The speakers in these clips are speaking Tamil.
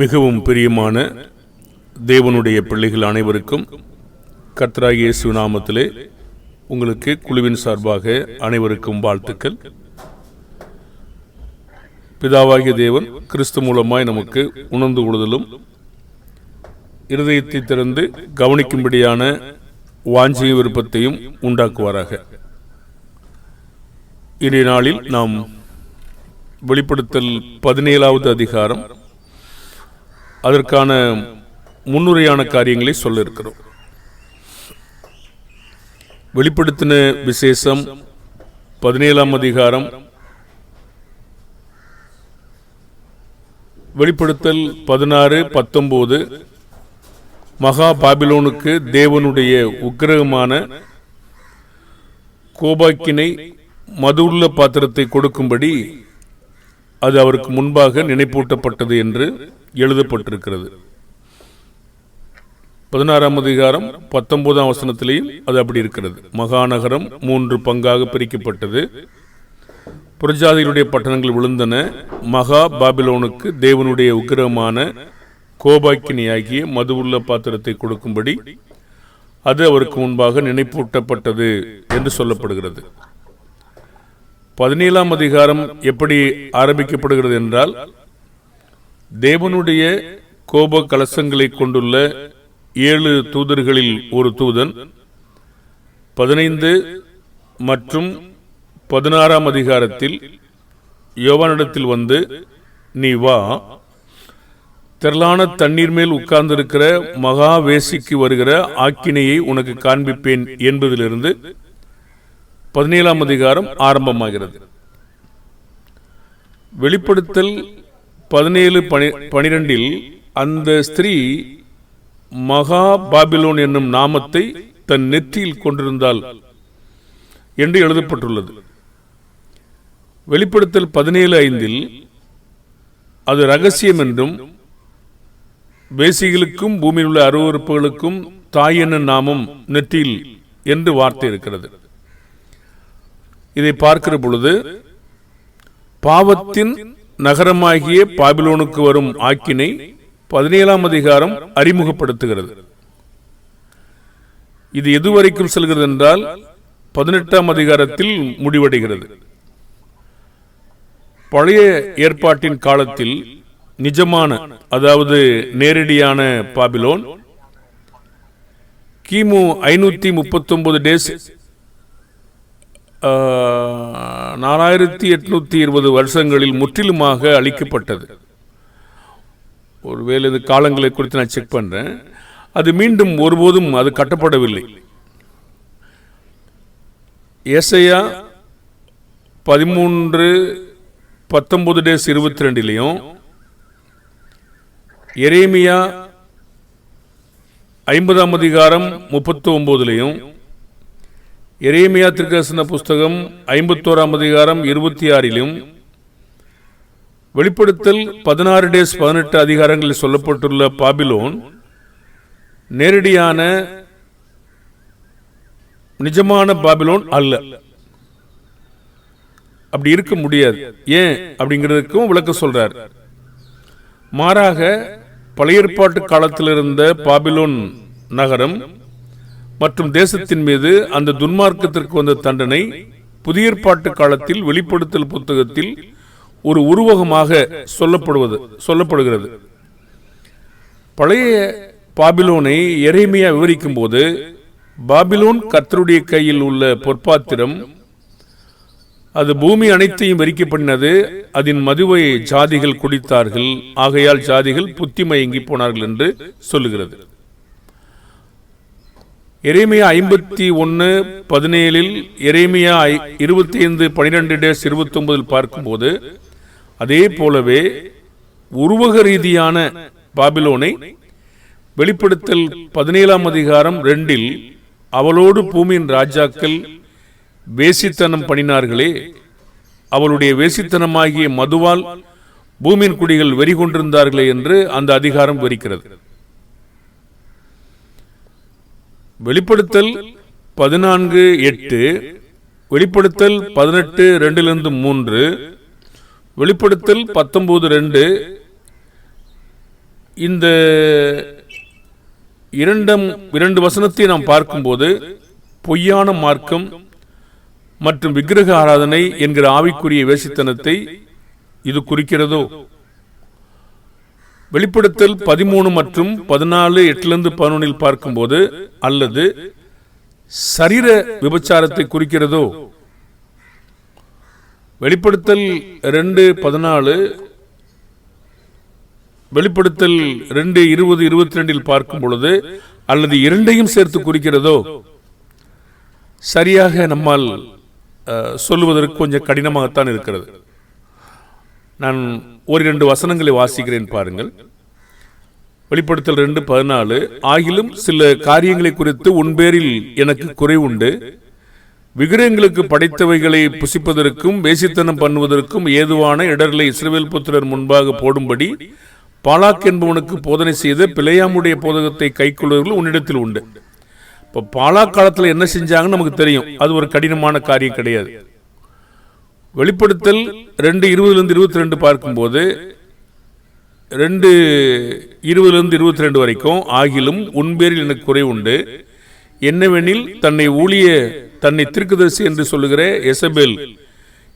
மிகவும் பிரியமான தேவனுடைய பிள்ளைகள் அனைவருக்கும் கர்த்தராகிய சுனாமத்திலே நாமத்திலே உங்களுக்கு குழுவின் சார்பாக அனைவருக்கும் வாழ்த்துக்கள். பிதாவாகிய தேவன் கிறிஸ்து மூலமாய் நமக்கு உணர்ந்து கொள்ளுதலும் இருதயத்தை திறந்து கவனிக்கும்படியான வாஞ்சிய விருப்பத்தையும் உண்டாக்குவாராக. இன்றைய நாளில் நாம் வெளிப்படுத்தல் பதினேழாவது அதிகாரம் அதற்கான முன்னுரையான காரியங்களை சொல்ல இருக்கிறோம் வெளிப்படுத்தின விசேஷம் பதினேழாம் அதிகாரம். வெளிப்படுத்தல் பதினாறு பத்தொன்பது. மகா பாபிலோனுக்கு தேவனுடைய உக்கிரகமான கோபாக்கினை மதுள்ள பாத்திரத்தை கொடுக்கும்படி அது அவருக்கு முன்பாக நினைப்பூட்டப்பட்டது என்று எழுதப்பட்டிருக்கிறது. பதினாறாம் அதிகாரம் பத்தொன்பதாம் வசனத்திலையும் அது அப்படி இருக்கிறது. மகாநகரம் மூன்று பங்காக பிரிக்கப்பட்டது. புரஜாதிகளுடைய பட்டணங்கள் விழுந்தன. மகா பாபிலோனுக்கு தேவனுடைய உக்கிரமான கோபாக்கினியாகிய மதுவுள்ள பாத்திரத்தை கொடுக்கும்படி அது அவருக்கு முன்பாக நினைப்பூட்டப்பட்டது என்று சொல்லப்படுகிறது. பதினேழாம் அதிகாரம் எப்படி ஆரம்பிக்கப்படுகிறது என்றால் தேவனுடைய கோப கலசங்களை கொண்டுள்ள ஏழு தூதர்களில் ஒரு தூதன் பதினைந்து மற்றும் பதினாறாம் அதிகாரத்தில் யோவானிடத்தில் வந்து நீ வா. திரளான தண்ணீர் மேல் உட்கார்ந்திருக்கிற மகா வேசிக்கு வருகிற ஆக்கினையை உனக்கு காண்பிப்பேன் என்பதிலிருந்து பதினேழாம் அதிகாரம் ஆரம்பமாகிறது. வெளிப்படுத்தல் பதினேழு பனி பனிரெண்டில் அந்த ஸ்திரீ மகா பாபிலோன் என்னும் நாமத்தை தன் நெற்றியில் கொண்டிருந்தாள் என்று எழுதப்பட்டுள்ளது. வெளிப்படுத்தல் பதினேழு ஐந்தில் அது ரகசியம் என்றும் வேசிகளுக்கும் பூமியில் உள்ள அருவறுப்புகளுக்கும் தாய் என்ன நாமம் நெற்றியில் என்று வார்த்தை இருக்கிறது. இதை பார்க்கிற பொழுது பாவத்தின் நகரமாகிய பாபிலோனுக்கு வரும் ஆக்கினை பதினேழாம் அதிகாரம் அறிமுகப்படுத்துகிறது. இது எதுவரைக்கும் செல்கிறது என்றால் பதினெட்டாம் அதிகாரத்தில் முடிவடைகிறது. பழைய ஏற்பாட்டின் காலத்தில் நிஜமான அதாவது நேரடியான பாபிலோன் கிமு ஐநூத்தி முப்பத்தி ஒன்பது டேஸ் நாலாயிரத்தி எட்நூற்றி இருபது வருஷங்களில் முற்றிலுமாக அழிக்கப்பட்டது. ஒருவேளை இது காலங்களை குறித்து நான் செக் பண்ணுறேன் அது மீண்டும் ஒருபோதும் அது கட்டப்படவில்லை. ஏசையா பதிமூன்று பத்தொம்பது டேஸ் இருபத்தி ரெண்டுலேயும் எரேமியா ஐம்பதாம் அதிகாரம் முப்பத்தி ஒம்போதுலேயும் எரேமியா திருக்கசன புஸ்தகம் ஐம்பத்தோராம் அதிகாரம் இருபத்தி ஆறிலும் வெளிப்படுத்தல் பதினாறு டேஸ் பதினெட்டு அதிகாரங்களில் சொல்லப்பட்டுள்ள பாபிலோன் நேரடியான நிஜமான பாபிலோன் அல்ல. அப்படி இருக்க முடியாது. ஏன் அப்படிங்கிறதுக்கும் விளக்க சொல்றார். மாறாக பழைய ஏற்பாட்டு காலத்தில் இருந்த பாபிலோன் நகரம் மற்றும் தேசத்தின் மீது அந்த துன்மார்க்கத்திற்கு வந்த தண்டனை புதிய ஏற்பாட்டு காலத்தில் வெளிப்படுத்தல் புத்தகத்தில் ஒரு உருவகமாக சொல்லப்படுவது சொல்லப்படுகிறது. பழைய பாபிலோனை எரேமியா விவரிக்கும் போது பாபிலோன் கர்த்தருடைய கையில் உள்ள பொற்பாத்திரம் அது பூமி அனைத்தையும் வெறிக்க பண்ணினது அதன் மதுவை ஜாதிகள் குடித்தார்கள் ஆகையால் ஜாதிகள் புத்திமை எங்கி போனார்கள் என்று சொல்லுகிறது. எரேமியா ஐம்பத்தி ஒன்று பதினேழில் எரேமியா இருபத்தி ஐந்து பனிரெண்டு டேஸ் இருபத்தி ஒன்பதில் பார்க்கும்போது அதே போலவே உருவக ரீதியான பாபிலோனை வெளிப்படுத்தல் பதினேழாம் அதிகாரம் ரெண்டில் அவளோடு பூமியின் ராஜாக்கள் வேசித்தனம் பண்ணினார்களே அவளுடைய வேசித்தனமாகிய மதுவால் பூமியின் குடிகள் வெறி கொண்டிருந்தார்களே என்று அந்த அதிகாரம் வெறிக்கிறது. வெளிப்படுத்தல் பதினான்கு எட்டு வெளிப்படுத்தல் பதினெட்டு ரெண்டிலிருந்து மூன்று வெளிப்படுத்தல் பத்தொன்பது ரெண்டு. இந்த இரண்டம் இரண்டு வசனத்தை நாம் பார்க்கும்போது பொய்யான மார்க்கம் மற்றும் விக்கிரக ஆராதனை என்கிற ஆவிக்குரிய வேசித்தனத்தை இது குறிக்கிறதோ? வெளிப்படுத்தல் பதிமூணு மற்றும் பதினாலு எட்டுலேருந்து பதினொன்னில் பார்க்கும்போது அல்லது சரீர விபச்சாரத்தை குறிக்கிறதோ? வெளிப்படுத்தல் ரெண்டு பதினாலு வெளிப்படுத்தல் ரெண்டு இருபது இருபத்தி ரெண்டில் பார்க்கும் பொழுது அல்லது இரண்டையும் சேர்த்து குறிக்கிறதோ? சரியாக நம்மால் சொல்லுவதற்கு கொஞ்சம் கடினமாகத்தான் இருக்கிறது. நான் ஒரு இரண்டு வசனங்களை வாசிக்கிறேன் பாருங்கள். வெளிப்படுத்தல் ரெண்டு பதினாலு. ஆகிலும் சில காரியங்களை குறித்து உன்பேரில் எனக்கு குறை உண்டு. விக்கிரகங்களுக்கு படைத்தவைகளை புசிப்பதற்கும் வேசித்தனம் பண்ணுவதற்கும் ஏதுவான இடர்களை இஸ்ரவேல் புத்திரர் முன்பாக போடும்படி பாலாக் என்பவனுக்கு போதனை செய்த பிழையாமுடைய போதகத்தை கைக்கொள்வர்கள் உன்னிடத்தில் உண்டு. இப்போ பாலாக் காலத்தில் என்ன செஞ்சாங்கன்னு நமக்கு தெரியும். அது ஒரு கடினமான காரியம் கிடையாது. வெளிப்படுத்தல் ரெண்டு இருபதுலேருந்து இருபத்தி ரெண்டு பார்க்கும்போது ரெண்டு இருபதுலேருந்து இருபத்தி ரெண்டு வரைக்கும் ஆகிலும் உன்பேரில் எனக்கு குறை உண்டு. என்னவெனில் தன்னை ஊழிய தன்னை திருக்குதரிசி என்று சொல்லுகிற எசபேல்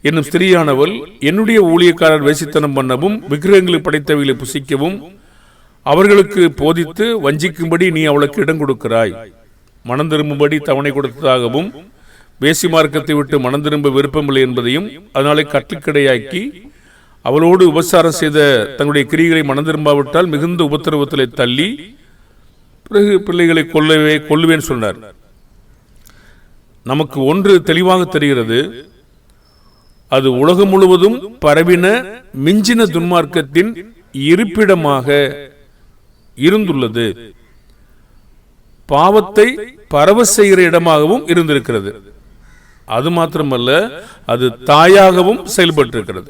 என்னும் ஸ்திரீயானவள் என்னுடைய ஊழியக்காரர் வேசித்தனம் பண்ணவும் விக்கிரகங்களை படைத்தவைகளை புசிக்கவும் அவர்களுக்கு போதித்து வஞ்சிக்கும்படி நீ அவளுக்கு இடம் கொடுக்கிறாய். மனம் திரும்பும்படி தவணை கொடுத்ததாகவும் வேசி மார்க்கத்தை விட்டு மனம் திரும்ப விருப்பமில்லை என்பதையும் அதனாலே கட்டுக்கடையாக்கி அவளோடு உபசாரம் செய்த தங்களுடைய கிரிகளை மனம் திரும்பாவிட்டால் மிகுந்த உபத்திரவத்திலே தள்ளி பிறகு பிள்ளைகளை கொல்லவே கொல்லுவேன் சொன்னார். நமக்கு ஒன்று தெளிவாக தெரிகிறது. அது உலகம் முழுவதும் பரவின மிஞ்சின துன்மார்க்கத்தின் இருப்பிடமாக இருந்துள்ளது. பாவத்தை பரவ செய்கிற இடமாகவும் இருந்திருக்கிறது. அது மாத்திரமல்ல அது தாயாகவும் செயல்பட்டிருக்கிறது.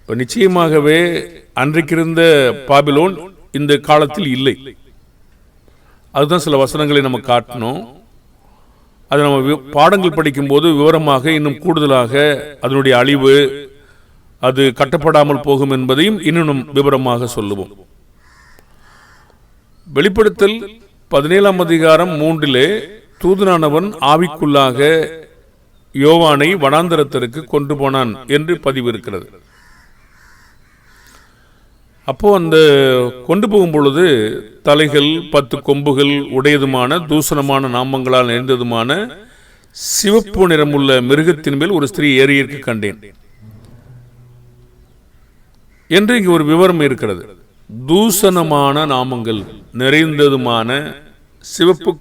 இப்போ நிச்சயமாகவே அன்றைக்கிருந்த பாபிலோன் இந்த காலத்தில் இல்லை. அதுதான் சில வசனங்களை நம்ம காட்டணும். அதை நம்ம வி- பாடங்கள் படிக்கும்போது விவரமாக இன்னும் கூடுதலாக அதனுடைய அழிவு அது கட்டப்படாமல் போகும் என்பதையும் இன்னும் நம் விவரமாக சொல்லுவோம். வெளிப்படுத்தல் பதினேழாம் அதிகாரம் மூன்றிலே தூதனானவன் ஆவிக்குள்ளாக யோவானை வனாந்தரத்திற்கு கொண்டு போனான் என்று பதிவு இருக்கிறது அப்போ அந்த கொண்டு போகும் பொழுது தலைகள் பத்து கொம்புகள் உடையதுமான தூசணமான நாமங்களால் நிறைந்ததுமான சிவப்பு நிறமுள்ள மிருகத்தின் மேல் ஒரு ஸ்திரீ ஏறியிருக்க கண்டேன். என்று இங்கு ஒரு விவரம் இருக்கிறது. தூசணமான நாமங்கள் நிறைந்ததுமான சிவப்பு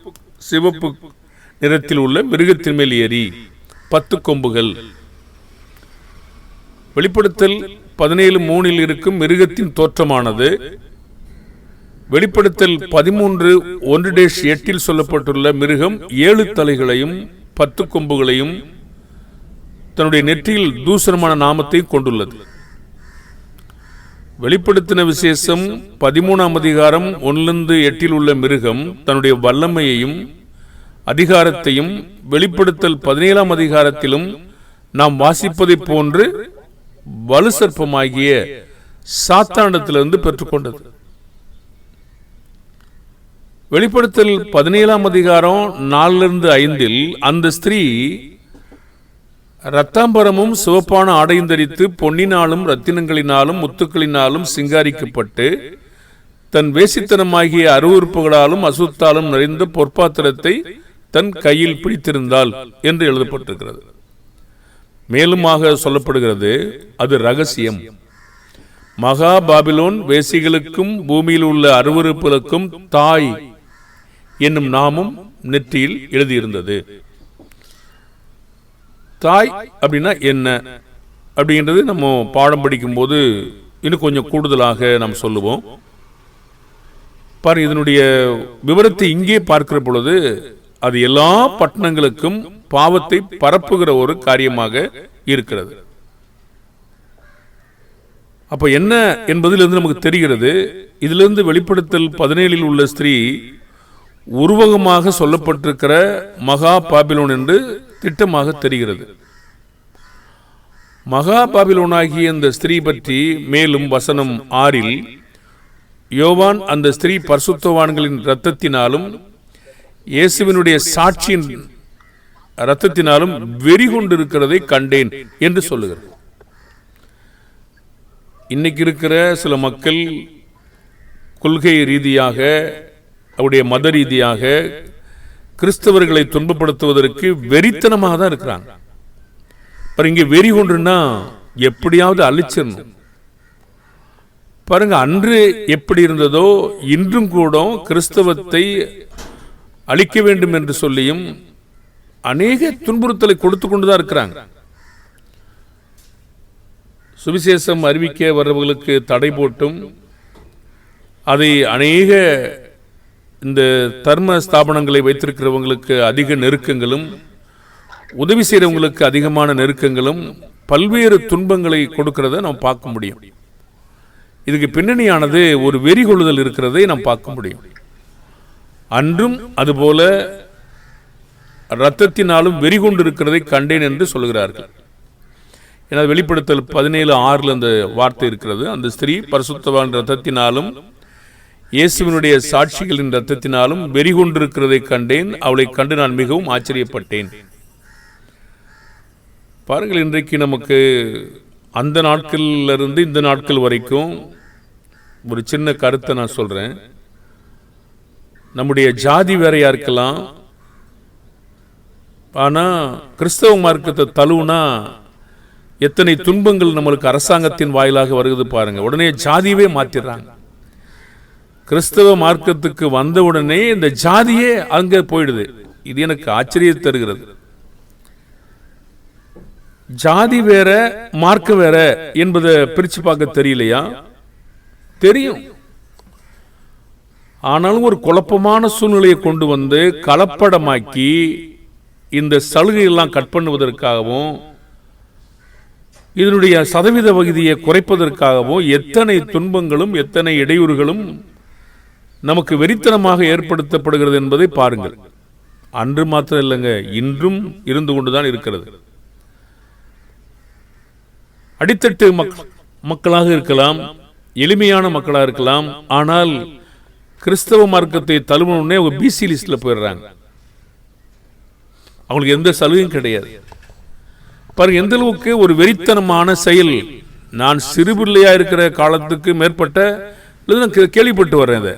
சிவப்பு நிறத்தில் உள்ள மிருகத்தின் மேல் ஏறி பத்து கொம்புகள். வெளிப்படுத்தல் பதினேழு மூணில் இருக்கும் மிருகத்தின் தோற்றமானது. வெளிப்படுத்தல் பதிமூன்று ஒன்று டேஷ் எட்டில் சொல்லப்பட்டுள்ள மிருகம் ஏழு தலைகளையும் பத்து கொம்புகளையும் தன்னுடைய நெற்றியில் தூசரமான நாமத்தை கொண்டுள்ளது. வெளிப்படுத்தின விசேஷம் பதிமூணாம் அதிகாரம் ஒன்றிலிருந்து எட்டில் உள்ள மிருகம் தன்னுடைய வல்லமையையும் அதிகாரத்தையும் வெளிப்படுத்தல் பதினேழாம் அதிகாரத்திலும் நாம் வாசிப்பதைப் போன்று வலு சர்ப்பமாகிய சாத்தாண்டத்திலிருந்து பெற்றுக்கொண்டது. வெளிப்படுத்தல் பதினேழாம் அதிகாரம் நாலிலிருந்து ஐந்தில் அந்த ஸ்திரீ ரத்தாம்பரமும் சிவப்பான ஆடையும் தரித்து பொன்னினாலும் ரத்தினங்களினாலும் முத்துக்களினாலும் சிங்காரிக்கப்பட்டு தன் வேசித்தனமாகிய அருவறுப்புகளாலும் அசுத்தாலும் நிறைந்த பொற்பாத்திரத்தை தன் கையில் பிடித்திருந்தால் என்று எழுதப்பட்டிருக்கிறது. மேலுமாக சொல்லப்படுகிறது அது ரகசியம். மகா பாபிலோன் வேசிகளுக்கும் பூமியில் உள்ள அருவறுப்புகளுக்கும் தாய் என்னும் நாமும் நெற்றியில் எழுதியிருந்தது. தாய் அப்படின்னா என்ன? அப்படின்றது நம்ம பாடம் படிக்கும்போது இன்னும் கொஞ்சம் கூடுதலாக நாம் சொல்லுவோம். பாரு இதனுடைய விவரத்தை இங்கே பார்க்கிற பொழுது அது எல்லா பட்டணங்களுக்கும் பாவத்தை பரப்புகிற ஒரு காரியமாக இருக்கிறது. அப்ப என்ன என்பதிலிருந்து நமக்கு தெரிகிறது இதிலிருந்து வெளிப்படுத்தல் பதினேழில் உள்ள ஸ்திரீ உருவகமாக சொல்லப்பட்டிருக்கிற மகா பாபிலோன் என்று திட்டமாக தெரிகிறது. மகா பாபிலோனாகிய இந்த ஸ்திரீ பற்றி மேலும் வசனம் ஆறில் யோவான் அந்த ஸ்திரீ பரிசுத்தவான்களின் இரத்தத்தினாலும் இயேசுவினுடைய சாட்சியின் இரத்தத்தினாலும் வெறி கொண்டிருக்கிறதை கண்டேன் என்று சொல்லுகிறது. இன்னைக்கு இருக்கிற சில மக்கள் கொள்கை ரீதியாக அவருடைய மத ரீதியாக கிறிஸ்தவர்களை துன்பப்படுத்துவதற்கு வெறித்தனமாக தான் இருக்கிறாங்க. பாருங்க இங்கே வெறி கொண்டுன்னா எப்படியாவது அழிச்சிடணும். பாருங்க அன்று எப்படி இருந்ததோ இன்றும் கூட கிறிஸ்தவத்தை அழிக்க வேண்டும் என்று சொல்லியும் அநேக துன்புறுத்தலை கொடுத்து கொண்டு தான் இருக்கிறாங்க. சுவிசேஷம் அறிவிக்க வர்றவர்களுக்கு தடை போட்டும் அதை அநேக இந்த தர்ம ஸ்தாபனங்களை வைத்திருக்கிறவங்களுக்கு அதிக நெருக்கங்களும் உதவி செய்கிறவங்களுக்கு அதிகமான நெருக்கங்களும் பல்வேறு துன்பங்களை கொடுக்கிறத நாம் பார்க்க முடியும். இதுக்கு பின்னணியானது ஒரு வெறி கொள்ளுதல் இருக்கிறதை நாம் பார்க்க முடியும். அன்றும் அதுபோல இரத்தத்தினாலும் வெறி கொண்டிருக்கிறதை கண்டேன் என்று சொல்கிறார்கள் ஏன்னா வெளிப்படுத்தல் பதினேழு ஆறில் அந்த வார்த்தை இருக்கிறது. அந்த ஸ்திரீ பரிசுத்தவான் ரத்தத்தினாலும் இயேசுவினுடைய சாட்சிகளின் ரத்தத்தினாலும் வெறி கொண்டிருக்கிறதை கண்டேன். அவளை கண்டு நான் மிகவும் ஆச்சரியப்பட்டேன். பாருங்கள் இன்றைக்கு நமக்கு அந்த நாட்கள்ல இருந்து இந்த நாட்கள் வரைக்கும் ஒரு சின்ன கருத்தை நான் சொல்கிறேன் நம்முடைய ஜாதி வேறையாக இருக்கலாம். ஆனா கிறிஸ்தவ மார்க்கத்தை தழுவுனா எத்தனை துன்பங்கள் நம்மளுக்கு அரசாங்கத்தின் வாயிலாக வருகிறது பாருங்க. உடனே ஜாதியவே மாத்திடுறாங்க. கிறிஸ்தவ மார்க்கத்துக்கு வந்த உடனே இந்த ஜாதியே அங்கே போயிடுது. இது எனக்கு ஆச்சரியத்தை தருகிறது. ஜாதி வேற மார்க்க வேற என்பதை பிரிச்சு பார்க்க தெரியலையா? தெரியும். ஆனாலும் ஒரு குழப்பமான சூழ்நிலையை கொண்டு வந்து கலப்படமாக்கி இந்த சலுகையெல்லாம் கட் பண்ணுவதற்காகவும் இதனுடைய சதவீத பகுதியை குறைப்பதற்காகவும் எத்தனை துன்பங்களும் எத்தனை இடையூறுகளும் நமக்கு வெறித்தனமாக ஏற்படுத்தப்படுகிறது என்பதை பாருங்கள். அன்று மாத்திரம் இல்லைங்க இன்றும் இருந்து கொண்டுதான் இருக்கிறது. அடித்தட்டு மக்- மக்களாக இருக்கலாம் எளிமையான மக்களாக இருக்கலாம் ஆனால் கிறிஸ்தவ மார்க்கத்தை தழுவணுன்னே அவங்க பிசி லிஸ்ட்ல போயிடுறாங்க. அவங்களுக்கு எந்த சலுகையும் கிடையாது. பாருங்க எந்த அளவுக்கு ஒரு வெறித்தனமான செயல் நான் சிறுபிள்ளையாக இருக்கிற காலத்துக்கு மேற்பட்ட கேள்விப்பட்டு வர்றேன் அதை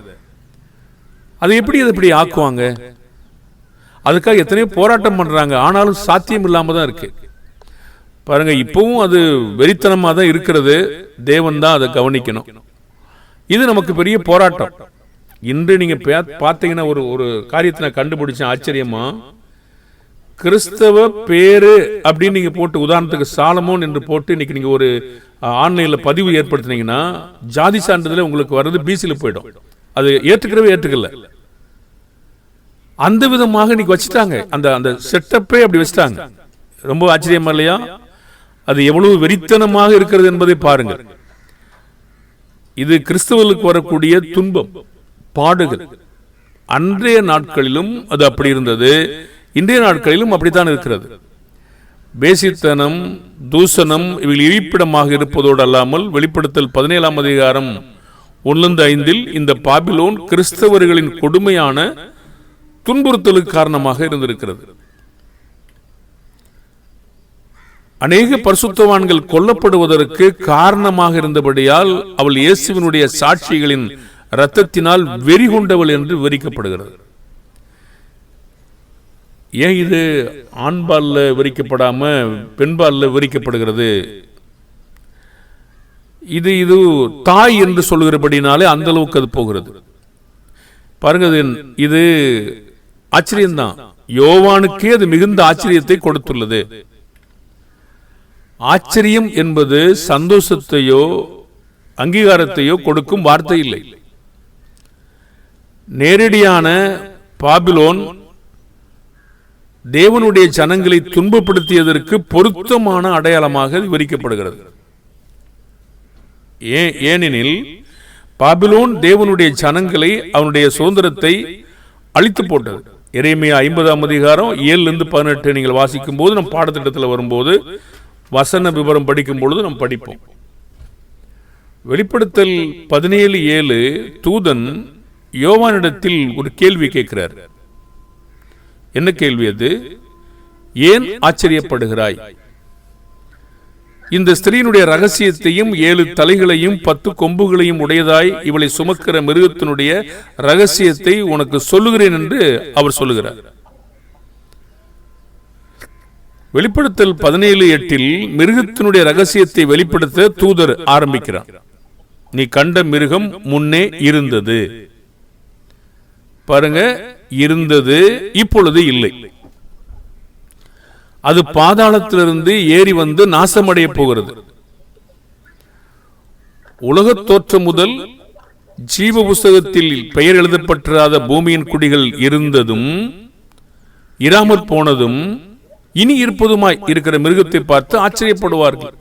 அதை எப்படி அதை இப்படி ஆக்குவாங்க? அதுக்காக எத்தனையோ போராட்டம் பண்றாங்க. ஆனாலும் சாத்தியம் இல்லாமல் தான் இருக்கு. பாருங்க இப்பவும் அது வெறித்தனமாக தான் இருக்கிறது. தேவன் தான் அதை கவனிக்கணும். இது நமக்கு பெரிய போராட்டம். இன்று நீங்க பார்த்தீங்கன்னா ஒரு ஒரு காரியத்தை நான் கண்டுபிடிச்சேன் ஆச்சரியமா? கிறிஸ்தவ பேரு அப்படின்னு நீங்க போட்டு உதாரணத்துக்கு சாலமோன் என்று போட்டு இன்னைக்கு நீங்க ஒரு ஆன்லைன்ல பதிவு ஏற்படுத்தினீங்கன்னா ஜாதி சான்றிதழ் உங்களுக்கு வர்றது பிசியில் போயிடும். அது ஏற்றுக்கிறவே ஏற்றுக்கல அந்த விதமாக இன்னைக்கு வச்சுட்டாங்க. அந்த அந்த செட்டப்பே அப்படி வச்சுட்டாங்க. ரொம்ப ஆச்சரியமா இல்லையா? அது எவ்வளவு வெறித்தனமாக இருக்கிறது என்பதை பாருங்கள் இது கிறிஸ்தவர்களுக்கு வரக்கூடிய துன்பம். பாடுகள். அன்றைய நாட்களிலும் அது அப்படி இருந்தது. இன்றைய நாட்களிலும் அப்படித்தான் இருக்கிறது. பேசித்தனம் தூசணம் இவர்கள் இருப்பிடமாக இருப்பதோடு அல்லாமல் வெளிப்படுத்தல் பதினேழாம் அதிகாரம் ஒன்றிலிருந்து ஐந்தில் இந்த பாபிலோன் கிறிஸ்தவர்களின் கொடுமையான துன்புறுத்தலுக்கு காரணமாக இருந்திருக்கிறது. அநேக பரிசுத்தவான்கள் கொல்லப்படுவதற்கு காரணமாக இருந்தபடியால் அவள் இயேசுவினுடைய சாட்சிகளின் இரத்தத்தினால் வெறி கொண்டவள் என்று விவரிக்கப்படுகிறது ஏன் இது ஆண்பாலில் விவரிக்கப்படாமல் பெண்பாலில் விவரிக்கப்படுகிறது இது இது தாய் என்று சொல்லுகிறபடினாலே அந்த அளவுக்கு அது போகிறது. பாருங்க இது- இது ஆச்சரியம்தான். யோவானுக்கே அது மிகுந்த ஆச்சரியத்தை கொடுத்துள்ளது. ஆச்சரியம் என்பது சந்தோஷத்தையோ அங்கீகாரத்தையோ கொடுக்கும் வார்த்தை இல்லை. நேரடியான பாபிலோன் தேவனுடைய ஜனங்களை துன்பப்படுத்தியதற்கு பொருத்தமான அடையாளமாக விவரிக்கப்படுகிறது. ஏனெனில் பாபிலோன் தேவனுடைய ஜனங்களை அவனுடைய சுதந்திரத்தை அழித்து போட்டது. இறைமையா ஐம்பதாம் அதிகாரம் ஏழுல இருந்து பதினெட்டு நீங்கள் வாசிக்கும் போது நம் பாடத்திட்டத்தில் வரும்போது வசன விவரம் படிக்கும் பொழுது நாம் படிப்போம். வெளிப்படுத்தல் பதினேழு ஏழு தூதன் யோவானிடத்தில் ஒரு கேள்வி கேட்கிறார். என்ன கேள்வி அது? ஏன் ஆச்சரியப்படுகிறாய்? இந்த ஸ்திரீனுடைய ரகசியத்தையும் ஏழு தலைகளையும் பத்து கொம்புகளையும் உடையதாய் இவளை சுமக்கிற மிருகத்தினுடைய ரகசியத்தை உனக்கு சொல்லுகிறேன் என்று அவர் சொல்லுகிறார். வெளிப்படுத்தல் பதினேழு எட்டில் மிருகத்தினுடைய ரகசியத்தை வெளிப்படுத்த தூதர் ஆரம்பிக்கிறார். நீ கண்ட மிருகம் முன்னே இருந்தது. பாருங்க இருந்தது இப்பொழுது இல்லை. அது பாதாளத்திலிருந்து ஏறி வந்து நாசமடைய போகிறது. உலக தோற்றம் முதல் ஜீவ புஸ்தகத்தில் பெயர் எழுதப்பட்டிராத பூமியின் குடிகள் இருந்ததும் இராமற் போனதும் இனி இருப்பதுமாய் இருக்கிற மிருகத்தை பார்த்து ஆச்சரியப்படுவார்கள்.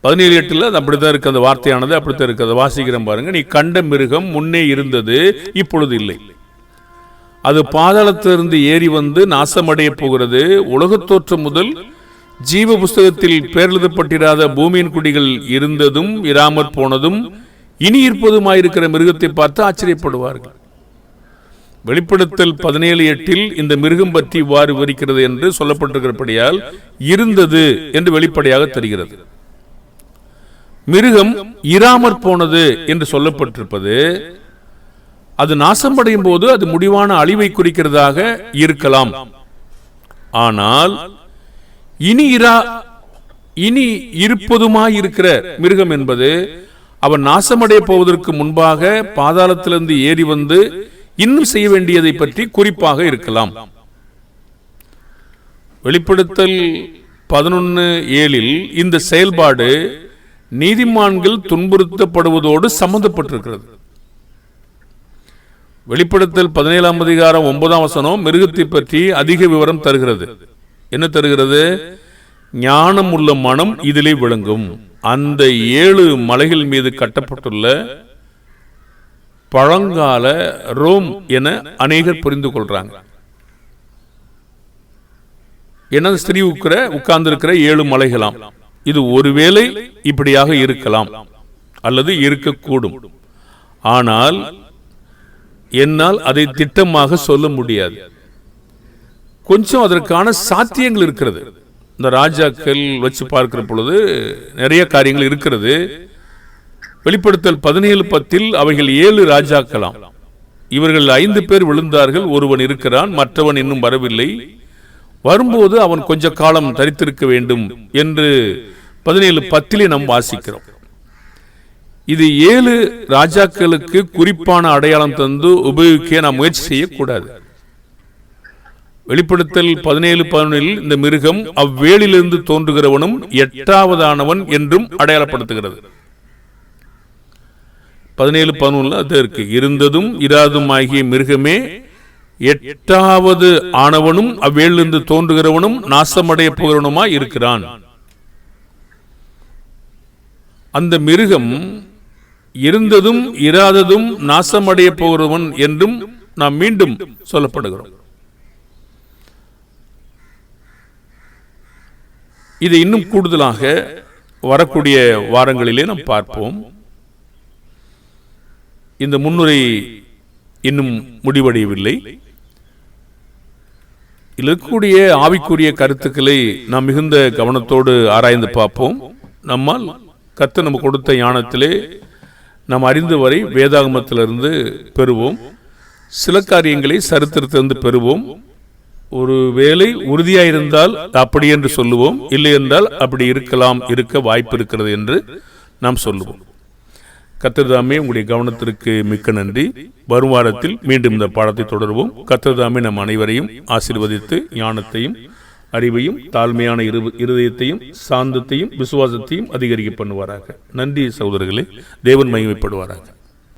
பதினேழு எட்டில் அது அப்படித்தான் இருக்குது அந்த வார்த்தையானது அப்படித்தான் இருக்குது அதை வாசிக்கிறேன் பாருங்க. நீ கண்ட மிருகம் முன்னே இருந்தது இப்பொழுது இல்லை. அது பாதாளத்திலிருந்து ஏறி வந்து நாசமடைய போகிறது. உலகத் தோற்றம் முதல் ஜீவ புஸ்தகத்தில் பேரெழுதப்பட்டிராத பூமியின் குடிகள் இருந்ததும் இராமற் போனதும் இனி இருப்பதுமாயிருக்கிற மிருகத்தை பார்த்து ஆச்சரியப்படுவார்கள். வெளிப்படுத்தல் பதினேழு எட்டில் இந்த மிருகம் பற்றி இவ்வாறு விவரிக்கிறது என்று சொல்லப்பட்டிருக்கிறபடியால் இருந்தது என்று வெளிப்படையாக தெரிகிறது. மிருகம் இராமற் போனது என்று சொல்லப்பட்டிருப்பது அது நாசமடையும் போது அது முடிவான அழிவை குறிக்கிறதாக இருக்கலாம். ஆனால் இனி இரா இனி இருப்பதுமாய் இருக்கிற மிருகம் என்பது அவன் நாசமடைய போவதற்கு முன்பாக பாதாளத்திலிருந்து ஏறி வந்து இன்னும் செய்ய வேண்டியதை பற்றி குறிப்பாக இருக்கலாம். வெளிப்படுத்தல் பதினொன்னு ஏழில் இந்த செயல்பாடு நீதிமான்கள் துன்புறுத்தப்படுவதோடு சம்பந்தப்பட்டிருக்கிறது. வெளிப்படுத்தல் பதினேழாம் அதிகாரம் ஒன்பதாம் வசனம் மிருகத்தை பற்றி அதிக விவரம் தருகிறது. என்ன தருகிறது? ஞானம் உள்ள மனம் இதிலே விளங்கும். அந்த ஏழு மலைகள் மீது கட்டப்பட்டுள்ள பழங்கால ரோம் என அநேகர் புரிந்து கொள்றாங்க. என்ன ஸ்திரீ உட்கிற உட்கார்ந்து இருக்கிற ஏழு மலைகளாம். இது ஒருவேளை இப்படியாக இருக்கலாம் அல்லது இருக்கக்கூடும். ஆனால் என்னால் அதை திட்டமாக சொல்ல முடியாது. கொஞ்சம் அதற்கான சாத்தியங்கள் இருக்கிறது. இந்த ராஜாக்கள் வச்சு பார்க்கிற பொழுது நிறைய காரியங்கள் இருக்கிறது. வெளிப்படுத்தல் பதினேழு பத்தில் அவைகள் ஏழு ராஜாக்களாம். இவர்கள் ஐந்து பேர் விழுந்தார்கள். ஒருவன் இருக்கிறான் மற்றவன் இன்னும் வரவில்லை. வரும்போது அவன் கொஞ்ச காலம் தரித்திருக்க வேண்டும் என்று பதினேழு பத்திலே நாம் வாசிக்கிறோம். இது ஏழு ராஜாக்களுக்கு குறிப்பான அடையாளம் தந்து உபயோகிக்க நாம் முயற்சி செய்யக்கூடாது. வெளிப்படுத்தல் பதினேழு பதினொன்றில் இந்த மிருகம் அவ்வேளிலிருந்து தோன்றுகிறவனும் எட்டாவதானவன் என்றும் அடையாளப்படுத்துகிறது. பதினேழு பதினொன்றுல அது இருக்கு இருந்ததும் இராதும் ஆகிய மிருகமே எட்டாவது ஆனவனும் அவ்வேளிலிருந்து தோன்றுகிறவனும் நாசமடைய போகிறவனுமா இருக்கிறான். அந்த மிருகம் இருந்ததும் இராததும் நாசமடைய போகிறவன் என்றும் நாம் மீண்டும் சொல்லப்படுகிறோம். இதை இன்னும் கூடுதலாக வரக்கூடிய வாரங்களிலே நாம் பார்ப்போம். இந்த முன்னுரை இன்னும் முடிவடையவில்லை. இருக்கக்கூடிய ஆவிக்குரிய கருத்துக்களை நாம் மிகுந்த கவனத்தோடு ஆராய்ந்து பார்ப்போம். நம்மால் கத்து நம்ம கொடுத்த ஞானத்திலே நாம் அறிந்து வரை வேதாகமத்திலிருந்து பெறுவோம். சில காரியங்களை சரித்திரத்திலிருந்து பெறுவோம். ஒரு வேலை உறுதியாயிருந்தால் அப்படி என்று சொல்லுவோம். இல்லை என்றால் அப்படி இருக்கலாம் இருக்க வாய்ப்பு இருக்கிறது என்று நாம் சொல்லுவோம். கத்திரதாமே உங்களுடைய கவனத்திற்கு மிக்க நன்றி. வரும் வாரத்தில் மீண்டும் இந்த பாடத்தை தொடருவோம். கத்திரதாமே நம் அனைவரையும் ஆசிர்வதித்து ஞானத்தையும் அறிவையும் தாழ்மையான இரு- இருதயத்தையும் சாந்தத்தையும் விசுவாசத்தையும் அதிகரிக்க பண்ணுவாராக. நன்றி சகோதரர்களே தேவன் மகிமைப்படுவாராக.